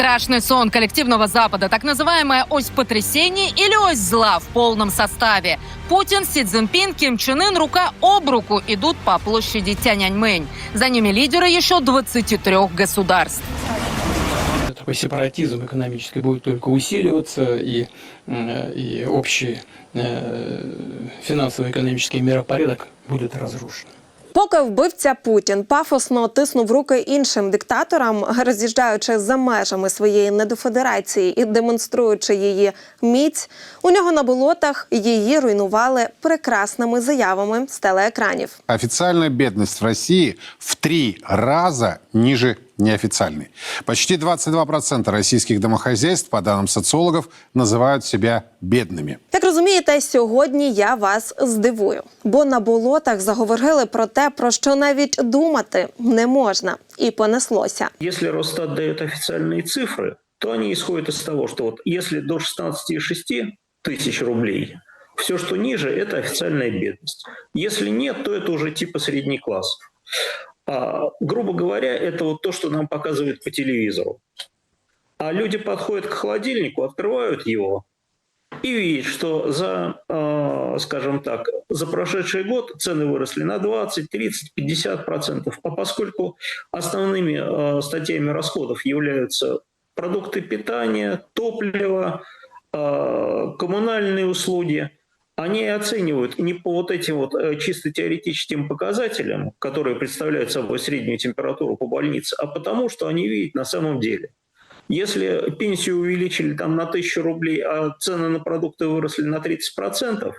Страшный сон коллективного Запада, так называемая ось потрясений или ось зла в полном составе. Путин, Си Цзиньпин, Ким Чен Ын рука об руку идут по площади Тяньаньмэнь. За ними лидеры еще 23 государств. такой сепаратизм экономический будет только усиливаться, и, и общий э, финансово-экономический миропорядок будет разрушен. Поки вбивця Путін пафосно тиснув руки іншим диктаторам, роз'їжджаючи за межами своєї недофедерації і демонструючи її міць, у нього на болотах її руйнували прекрасними заявами з телеекранів. Официальная бедность в России в три раза ниже неофициальной. Почти 22% российских домохозяйств, по данным социологов, называют себя бедными. Як розумієте, сьогодні я вас здивую, бо на болотах заговорили про те, про що навіть думати не можна, і понеслося. Если Росстат дает официальные цифры, то они исходят из того, что вот если до 16,6 тысяч рублей, все, что ниже, это официальная бедность. Если нет, то это уже типа средний класс. А, грубо говоря, это вот то, что нам показывают по телевизору. А люди подходят к холодильнику, открывают его и видят, что за, э, скажем так, за прошедший год цены выросли на 20, 30, 50 процентов. А поскольку основными э, статьями расходов являются продукты питания, топливо, э, коммунальные услуги, они оценивают не по вот этим вот чисто теоретическим показателям, которые представляют собой среднюю температуру по больнице, а потому, что они видят на самом деле. Если пенсию увеличили там на 1000 рублей, а цены на продукты выросли на 30%,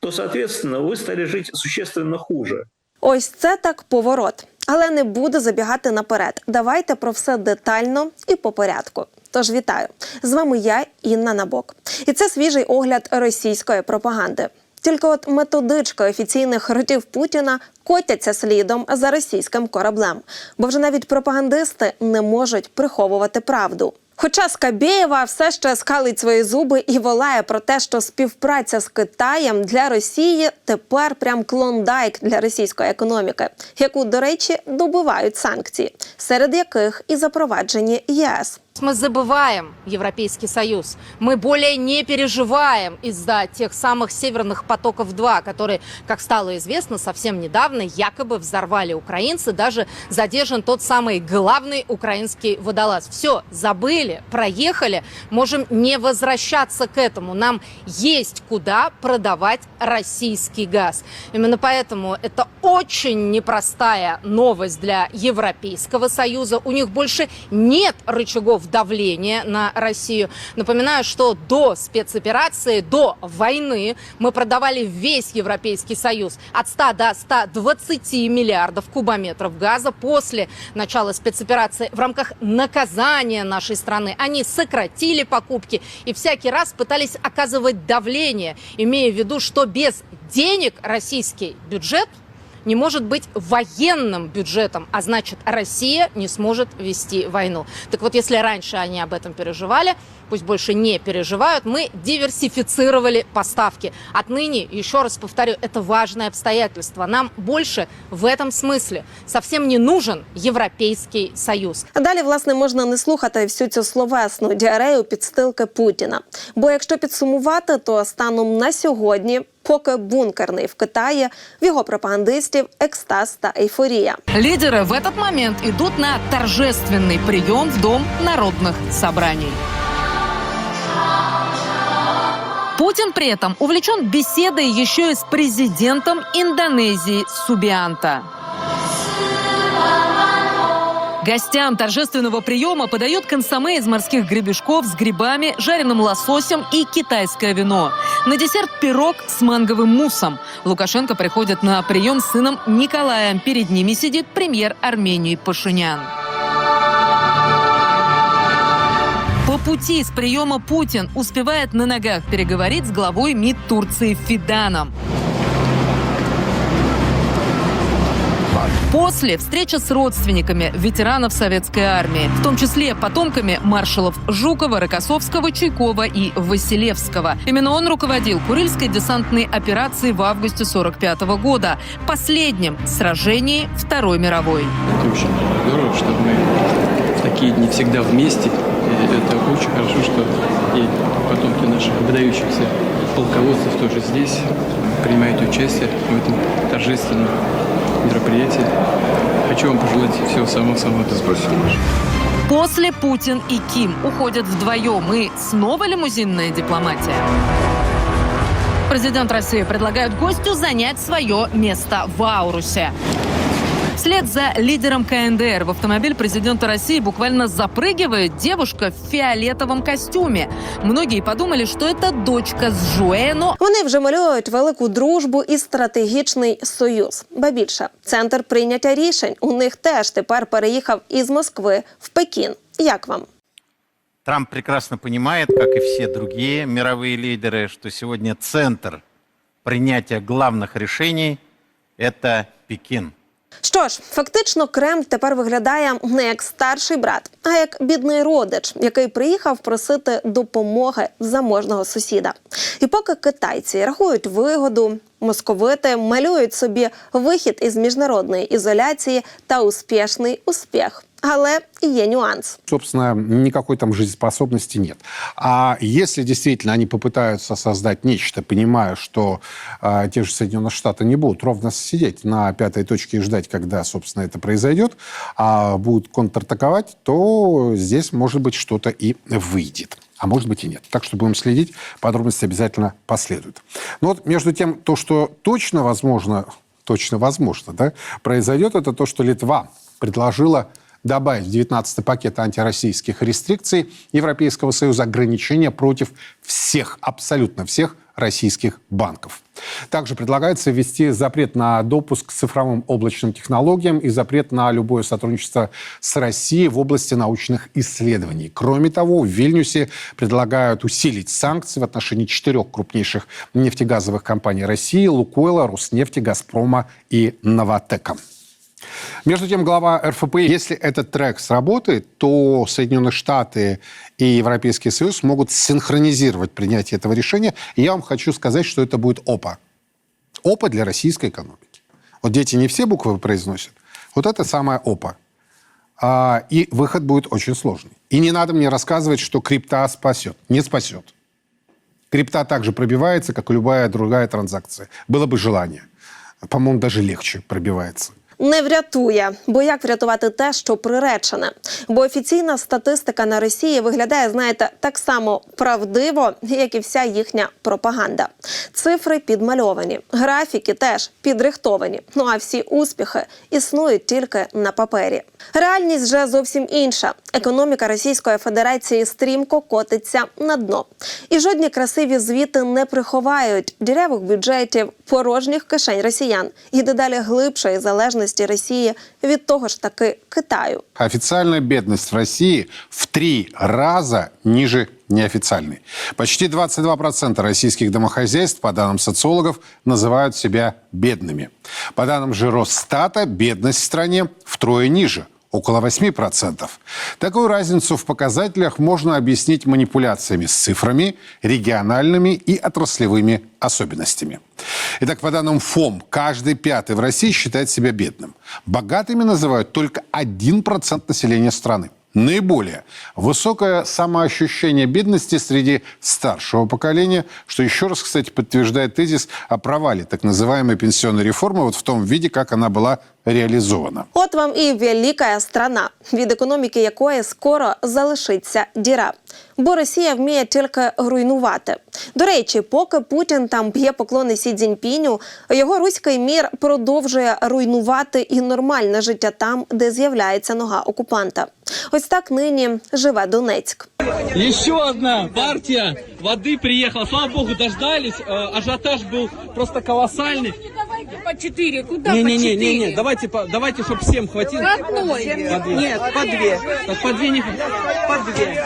то, соответственно, вы стали жить существенно хуже. Ось це так поворот. Але не буду забігати наперед. Давайте про все детально і по порядку. Тож вітаю! З вами я, Інна Набок. І це свіжий огляд російської пропаганди. Тільки от методички офіційних ротів Путіна котяться слідом за російським кораблем, бо вже навіть пропагандисти не можуть приховувати правду. Хоча Скабєєва все ще скалить свої зуби і волає про те, що співпраця з Китаєм для Росії тепер прям клондайк для російської економіки, яку, до речі, добивають санкції, серед яких і запроваджені ЄС. Мы забываем Европейский Союз. Мы более не переживаем из-за тех самых северных потоков-2, которые, как стало известно, совсем недавно якобы взорвали украинцы. Даже задержан тот самый главный украинский водолаз. Все, забыли, проехали. Можем не возвращаться к этому. Нам есть куда продавать российский газ. Именно поэтому это очень непростая новость для Европейского Союза. У них больше нет рычагов давления на Россию. Напоминаю, что до спецоперации, до войны мы продавали весь Европейский Союз от 100 до 120 миллиардов кубометров газа. После начала спецоперации в рамках наказания нашей страны они сократили покупки и всякий раз пытались оказывать давление, имея в виду, что без денег российский бюджет не может быть военным бюджетом, а значит Россия не сможет вести войну. Так вот, если раньше они об этом переживали, пусть больше не переживают, мы диверсифицировали поставки. Отныне, еще раз повторю, это важное обстоятельство. Нам больше в этом смысле совсем не нужен Европейский Союз. А далі, власне, можна не слухати всю цю словесну діарею підстилки Путіна. Бо якщо підсумувати, то станом на сьогодні. Поки бункерний в Китаї в його пропагандистів екстаз та ейфорія. Лидеры в этот момент идут на торжественный прием в Дом народных собраний. Путин при этом увлечен беседой еще и с президентом Индонезии Субианта. Гостям торжественного приема подают консоме из морских гребешков с грибами, жареным лососем и китайское вино. На десерт пирог с манговым муссом. Лукашенко приходит на прием с сыном Николаем. Перед ними сидит премьер Армении Пашинян. По пути с приема Путин успевает на ногах переговорить с главой МИД Турции Фиданом. После встреча с родственниками ветеранов советской армии, в том числе потомками маршалов Жукова, Рокоссовского, Чуйкова и Василевского. Именно он руководил Курильской десантной операцией в августе 45 года, последнем сражении Второй мировой. Очень здорово, что мы в такие дни всегда вместе это очень хорошо, что и потомки наших выдающихся полководцев тоже здесь принимают участие в этом торжественном мероприятии. Хочу вам пожелать всего самого-самого доброго. После Путин и Ким уходят вдвоем. И снова лимузинная дипломатия. Президент России предлагает гостю занять свое место в Аурусе. Вслед за лидером КНДР в автомобиль президента России буквально запрыгивает девушка в фиолетовом костюме. Многие подумали, что это дочка с Жуэно, Вони вже малюють велику дружбу і стратегічний союз. Ба більше центр прийняття рішень у них теж тепер переїхав із Москви в Пекін. Як вам? Трамп прекрасно понимает, как и все другие мировые лидеры, что сегодня центр принятия главных решений – это Пекин. Що ж, фактично, Кремль тепер виглядає не як старший брат, а як бідний родич, який приїхав просити допомоги заможного сусіда. І поки китайці рахують вигоду, московити малюють собі вихід із міжнародної ізоляції та успішний успіх. Але є нюанс. собственно, никакой там жизнеспособности нет. А если действительно они попытаются создать нечто, понимая, что а, те же Соединенные Штаты не будут ровно сидеть на пятой точке и ждать, когда, собственно, это произойдет, а будут контратаковать, то здесь, может быть, что-то и выйдет. А может быть и нет. Так что будем следить, подробности обязательно последуют. Но вот между тем, то, что точно возможно, точно возможно, да, произойдет, это то, что Литва предложила добавить в 19 пакет антироссийских рестрикций Европейского Союза ограничения против всех, абсолютно всех российских банков. Также предлагается ввести запрет на допуск к цифровым облачным технологиям и запрет на любое сотрудничество с Россией в области научных исследований. Кроме того, в Вильнюсе предлагают усилить санкции в отношении четырех крупнейших нефтегазовых компаний России – Лукойла, Роснефти, Газпрома и Новотека. Между тем, глава РФП, если этот трек сработает, то Соединенные Штаты и Европейский Союз могут синхронизировать принятие этого решения. И я вам хочу сказать, что это будет ОПА. ОПА для российской экономики. Вот дети не все буквы произносят. Вот это самое ОПА. А, и выход будет очень сложный. И не надо мне рассказывать, что крипта спасет. Не спасет. Крипта также пробивается, как и любая другая транзакция. Было бы желание. По-моему, даже легче пробивается. Не врятує, бо як врятувати те, що приречене? Бо офіційна статистика на Росії виглядає, знаєте, так само правдиво, як і вся їхня пропаганда. Цифри підмальовані, графіки теж підрихтовані. Ну а всі успіхи існують тільки на папері. Реальність вже зовсім інша. Економіка Російської Федерації стрімко котиться на дно. І жодні красиві звіти не приховають дірявих бюджетів, порожніх кишень росіян і дедалі глибшої залежності Росії від того ж таки Китаю. Официальная бедность в России в три раза ниже неофициальной. Почти 22% российских домохозяйств, по данным социологов, называют себя бедными. По данным же Росстата, бедность в стране втрое ниже около 8%. Такую разницу в показателях можно объяснить манипуляциями с цифрами, региональными и отраслевыми особенностями. Итак, по данным ФОМ, каждый пятый в России считает себя бедным. Богатыми называют только 1% населения страны. Наиболее высокое самоощущение бедности среди старшего поколения, что еще раз, кстати, подтверждает тезис о провале так называемой пенсионной реформы вот в том виде, как она была реализована. От вам і велика страна, від економіки якої скоро залишиться діра. Бо Росія вміє тільки руйнувати. До речі, поки Путін там б'є поклони Сі Цзіньпіню, його руський мір продовжує руйнувати і нормальне життя там, де з'являється нога окупанта. Ось так нині живе Донецьк. Еще одна партия воды приехала. Слава богу, дождались. Э, Ажиотаж был просто колоссальный. По четыре. Куда Не, по не, не, четыре? не, не. Давайте, по- давайте, чтобы всем хватило. По одной. По две. Нет, по две. Так по две не По две.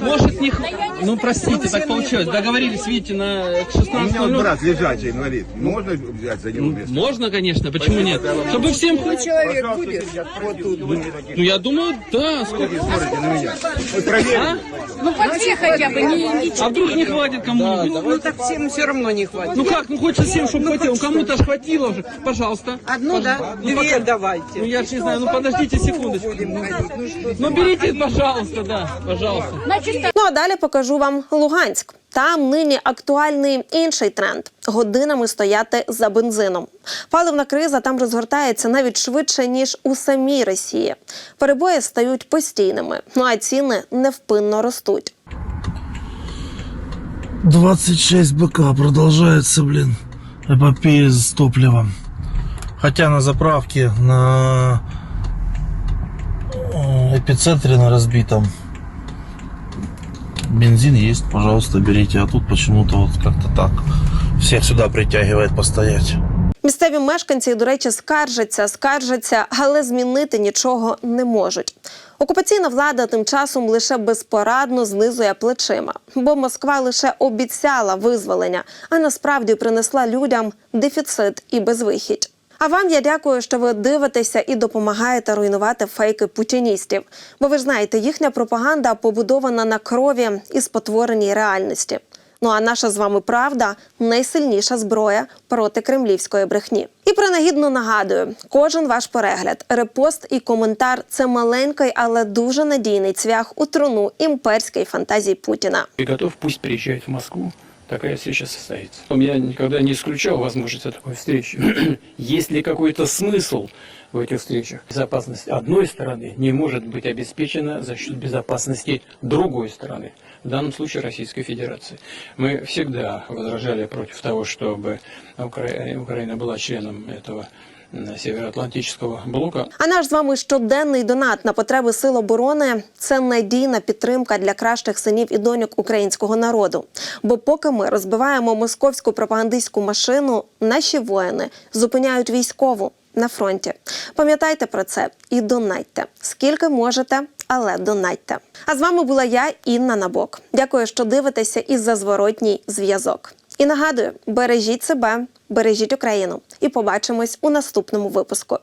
Может не х- Ну простите, так получилось. Договорились, видите, на к 16 У меня брат лежачий инвалид. Можно взять за него место? Можно, конечно, почему нет? Чтобы всем хватило. Человек будет? Вот тут. Ну я думаю, да. сколько- Смотрите на меня. Вы проверьте. А? Ну, по две хотя бы, не, не А вдруг не хватит кому-нибудь? Ну, так всем все равно не хватит. Ну как, ну хочется всем, чтобы хватило. Ну, Кому-то ж хватило. хватило уже. Пожалуйста. Одну, да? Ну, Две пока- давайте. Ну, я ж не знаю, ну, подождите секундочку. Ну, берите, пожалуйста, да, пожалуйста. Ну а далі покажу вам Луганськ. Там нині актуальний інший тренд годинами стояти за бензином. Паливна криза там розгортається навіть швидше ніж у самій Росії. Перебої стають постійними, ну а ціни невпинно ростуть. 26 БК продолжается, блин, эпопея с топливом. Хотя на заправке на э, эпицентре на разбитом бензин есть, пожалуйста, берите. А тут почему-то вот как-то так всех сюда притягивает постоять. Місцеві мешканці, до речі, скаржаться, скаржаться, але змінити нічого не можуть. Окупаційна влада тим часом лише безпорадно знизує плечима, бо Москва лише обіцяла визволення, а насправді принесла людям дефіцит і безвихідь. А вам я дякую, що ви дивитеся і допомагаєте руйнувати фейки путіністів. Бо ви ж знаєте, їхня пропаганда побудована на крові і спотвореній реальності. Ну а наша з вами правда найсильніша зброя проти кремлівської брехні. І принагідно нагадую: кожен ваш перегляд, репост і коментар це маленький, але дуже надійний цвях у труну імперської фантазії Путіна. И готов, пусть приезжает в Москву. Такая встреча состоится. Я никогда не исключал возможности такой встречи. Есть ли какой-то смысл в этих встречах? Безопасность одной стороны не может быть обеспечена за счет безопасности другой стороны. В данном случае Российской Федерации. Мы всегда возражали против того, чтобы Укра- Украина была членом этого м, Североатлантического блока. А наш з вами щоденний донат на потреби сил оборони це надійна підтримка для кращих синів і доньок українського народу. Бо поки ми розбиваємо московську пропагандистську машину, наші воїни зупиняють військову на фронті. Пам'ятайте про це і донайте скільки можете, але донайте. А з вами була я, Інна Набок. Дякую, що дивитеся і за зворотній зв'язок. І нагадую, бережіть себе, бережіть Україну, і побачимось у наступному випуску.